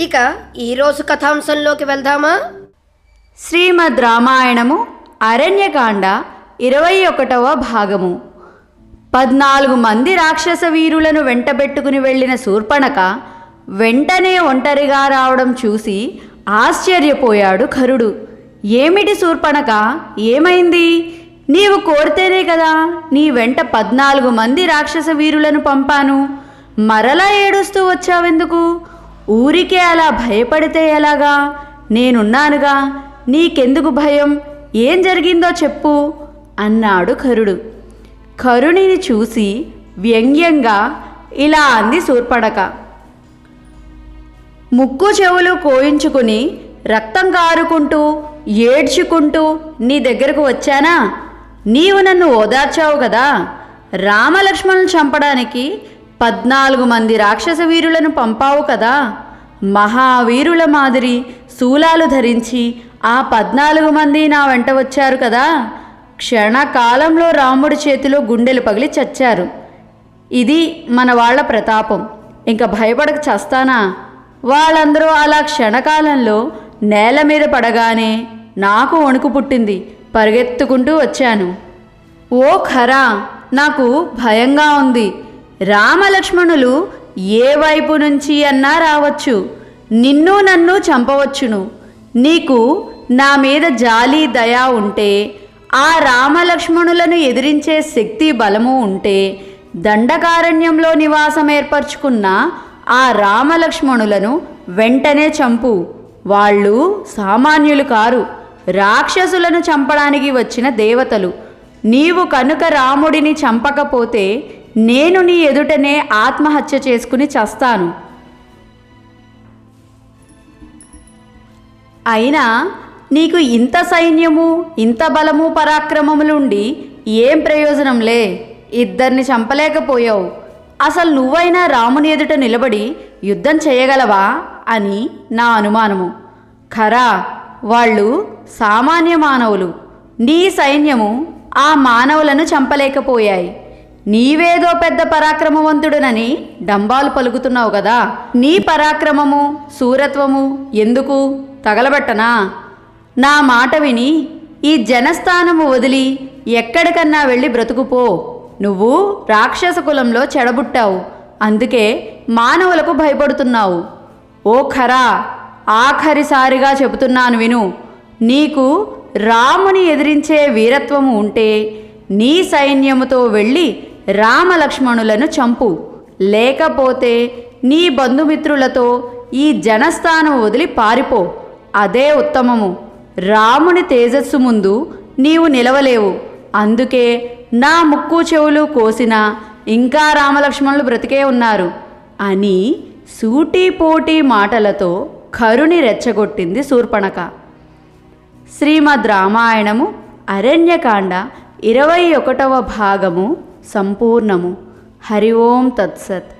ఇక ఈరోజు కథాంశంలోకి వెళ్దామా? శ్రీమద్ రామాయణము అరణ్యకాండ ఇరవై ఒకటవ భాగము. పద్నాలుగు మంది రాక్షస వీరులను వెంటబెట్టుకుని వెళ్ళిన శూర్పణక వెంటనే ఒంటరిగా రావడం చూసి ఆశ్చర్యపోయాడు ఖరుడు. ఏమిటి శూర్పణక? ఏమైంది? నీవు కోరితేనే కదా నీ వెంట పద్నాలుగు మంది రాక్షస వీరులను పంపాను. మరలా ఏడుస్తూ వచ్చావెందుకు? ఊరికే అలా భయపడితే ఎలాగా? నేనున్నానుగా నీకెందుకు భయం? ఏం జరిగిందో చెప్పు అన్నాడు కరుడు. కరుణిని చూసి వ్యంగ్యంగా ఇలా అంది శూర్పడక ముక్కు చెవులు కోయించుకుని రక్తం కారుకుంటూ ఏడ్చుకుంటూ నీ దగ్గరకు వచ్చానా? నీవు నన్ను ఓదార్చావు కదా. రామలక్ష్మణులు చంపడానికి పద్నాలుగు మంది రాక్షస వీరులను పంపావు కదా. మహావీరుల మాదిరి శూలాలు ధరించి ఆ పద్నాలుగు మంది నా వెంట వచ్చారు కదా. క్షణకాలంలో రాముడి చేతిలో గుండెలు పగిలి చచ్చారు. ఇది మన వాళ్ళ ప్రతాపం. ఇంకా భయపడక చస్తానా? వాళ్ళందరూ అలా క్షణకాలంలో నేల మీద పడగానే నాకు వణుకు పుట్టింది. పరిగెత్తుకుంటూ వచ్చాను. ఓ ఖరా! నాకు భయంగా ఉంది. రామలక్ష్మణులు ఏ వైపు నుంచి అన్నా రావచ్చు. నిన్ను నన్ను చంపవచ్చును. నీకు నా మీద జాలి దయ ఉంటే ఆ రామలక్ష్మణులను ఎదిరించే శక్తి బలము ఉంటే దండకారణ్యంలో నివాసం ఏర్పరచుకున్న ఆ రామలక్ష్మణులను వెంటనే చంపు. వాళ్ళు సామాన్యులు కారు. రాక్షసులను చంపడానికి వచ్చిన దేవతలు. నీవు కనుక రాముడిని చంపకపోతే నేను నీ ఎదుటనే ఆత్మహత్య చేసుకుని చస్తాను. అయినా నీకు ఇంత సైన్యము ఇంత బలము పరాక్రమములుండి ఏం ప్రయోజనంలే? ఇద్దరిని చంపలేకపోయావు. అసలు నువ్వైనా రాముని ఎదుట నిలబడి యుద్ధం చేయగలవా? అని నా అనుమానము. ఖరా వాళ్ళు సామాన్య మానవులు. నీ సైన్యము ఆ మానవులను చంపలేకపోయాయి. నీవేదో పెద్ద పరాక్రమవంతుడునని డంబాలు పలుకుతున్నావు కదా. నీ పరాక్రమము సూరత్వము ఎందుకు? తగలబెట్టనా? నా మాట విని ఈ జనస్థానము వదిలి ఎక్కడికన్నా వెళ్ళి బ్రతుకుపో. నువ్వు రాక్షస కులంలో చెడబుట్టావు. అందుకే మానవులకు భయపడుతున్నావు. ఓ ఖరా ఆఖరిసారిగా చెబుతున్నాను విను. నీకు రాముని ఎదిరించే వీరత్వము ఉంటే నీ సైన్యముతో వెళ్ళి రామలక్ష్మణులను చంపు. లేకపోతే నీ బంధుమిత్రులతో ఈ జనస్థానం వదిలి పారిపో. అదే ఉత్తమము. రాముని తేజస్సు ముందు నీవు నిలవలేవు. అందుకే నా ముక్కు చెవులు కోసిన ఇంకా రామలక్ష్మణులు బ్రతికే ఉన్నారు అని సూటిపోటీ మాటలతో కరుని రెచ్చగొట్టింది శూర్పణక. శ్రీమద్ రామాయణము అరణ్యకాండ ఇరవై ఒకటవ భాగము సంపూర్ణము. హరి ఓం తత్సత్.